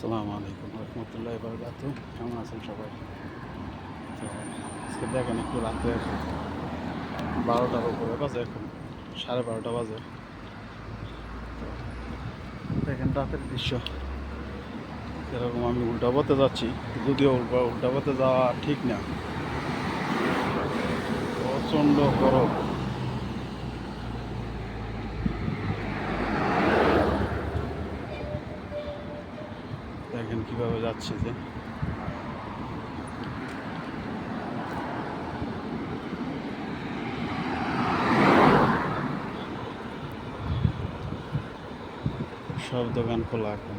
আসসালামু আলাইকুম রহমতুল্লাহ বরকাত কেমন আছেন সবাই? আজকে দেখেন একটু রাত্রে বারোটার উপরে বাজে এখন, সাড়ে বারোটা বাজে। তো দেখেন রাতের দৃশ্য। এরকম আমি উল্টা পথে যাচ্ছি, যদিও উল্টা উল্টা পথে যাওয়া ঠিক না। প্রচণ্ড গরম দেখেন কীভাবে যে। সব দোকান খোলা এখন।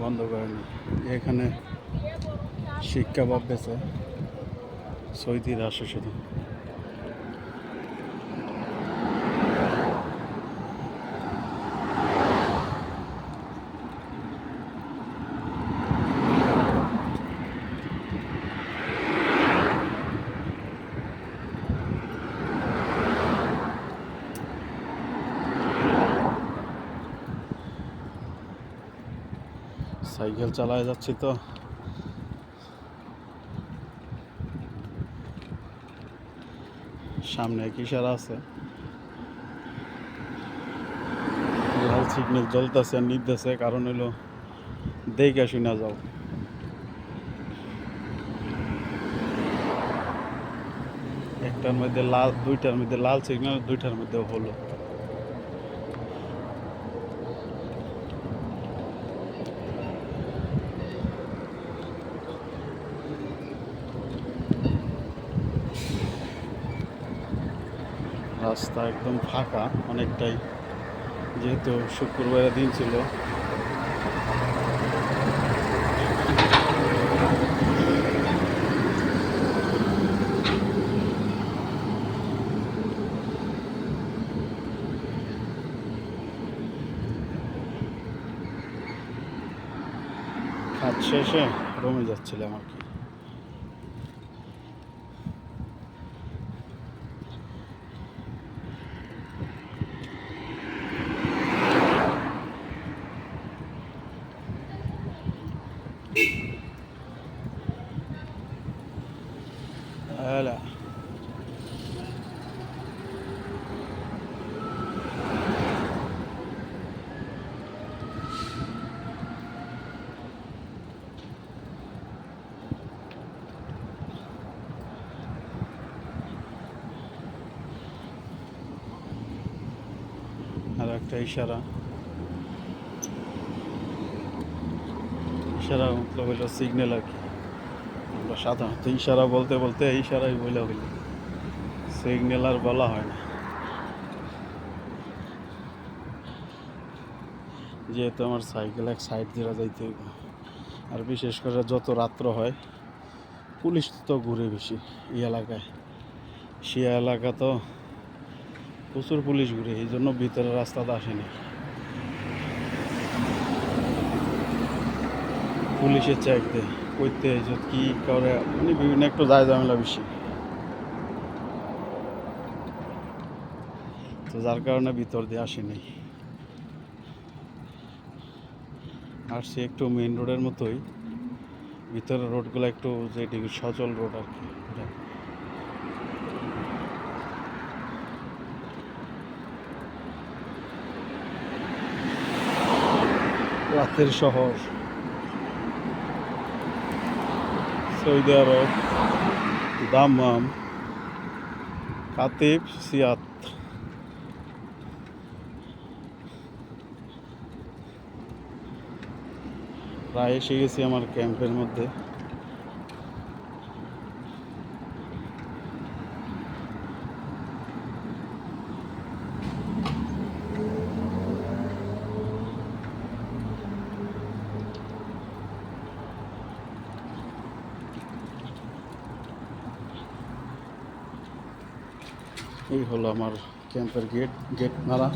বন্ধ করেনি। এখানে শিক্ষা বেছে সৌদির আসে শুধু সাইকেল চালায় যাচ্ছি তো। সামনে ইশারা আছে। লাল সিগন্যাল জ্বলতেছে, নিতেছে, কারণ হলো দেখে শুনে যাও। একটার মধ্যে লাল, দুইটার মধ্যে লাল সিগন্যাল, দুইটার মধ্যে হলো রাস্তা একদম ফাঁকা অনেকটাই যেহেতু শুক্রবারের দিন ছিল। কাজ শেষে রমে যাচ্ছিলাম আর কি। একটা ইশারা। ইশারা মতলব হইল সিগন্যাল আর কি। আমরা সাধারণত ইশারা বলতে বলতে ইশারাই বলে হইল। সিগন্যাল আর বলা হয় না। যেহেতু আমার সাইকেল এক সাইড দিয়ে যাইতে আর বিশেষ করে যত রাত্র হয়, পুলিশ তো ঘুরে বেশি। এই এলাকায়। সে এলাকা তো প্রচুর পুলিশ ঘুরে, এই জন্য ভিতরে রাস্তাতে আসেনি। পুলিশের চেক দেয় করতে কি করে মানে বিভিন্ন একটু যায় ঝামেলা বেশি। তো যার কারণে ভিতর দিয়ে আসেনি। আর সে একটু মেইন রোডের মতোই, ভিতরের রোডগুলো একটু যে সচল রোড আর কি রাতের শহর। সৌদি আরব দাম্মাম কাতিব সিয়াত। প্রায় এসে গেছি আমার ক্যাম্পের মধ্যে। এই হলো আমার ক্যাম্পের গেট গেট মারা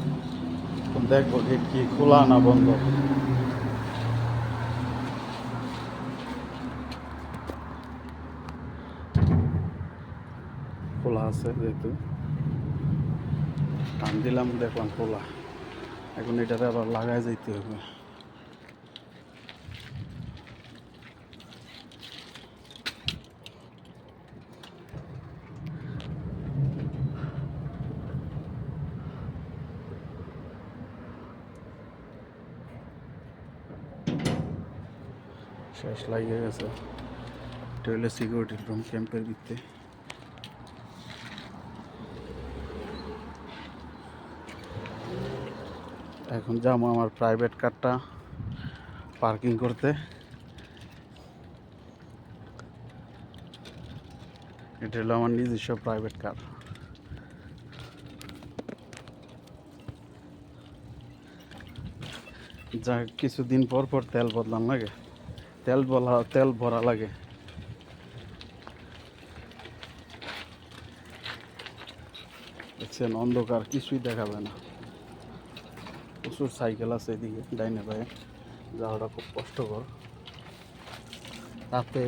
এখন দেখব গেট কি খোলা না বন্ধ। খোলা আছে যেহেতু। টান দিলাম, দেখলাম খোলা। এখন এটাতে আবার লাগাই যাইতে হবে। শেষ লাগিয়ে গেছে। এটা হলো সিকিউরিটি রুম ক্যাম্পের ভিত্তি এখন যাব আমার প্রাইভেট কারটা পার্কিং করতে। এটা হলো আমার নিজস্ব প্রাইভেট কার যা কিছুদিন পর পর তেল বদলান লাগে। তেল বলা, তেল ভরা লাগে। দেখছেন, অন্ধকার, কিছুই দেখাবে না। প্রচুর সাইকেল আছে এদিকে ডাইনে পায়ে যাওয়াটা খুব কষ্টকর। রাতে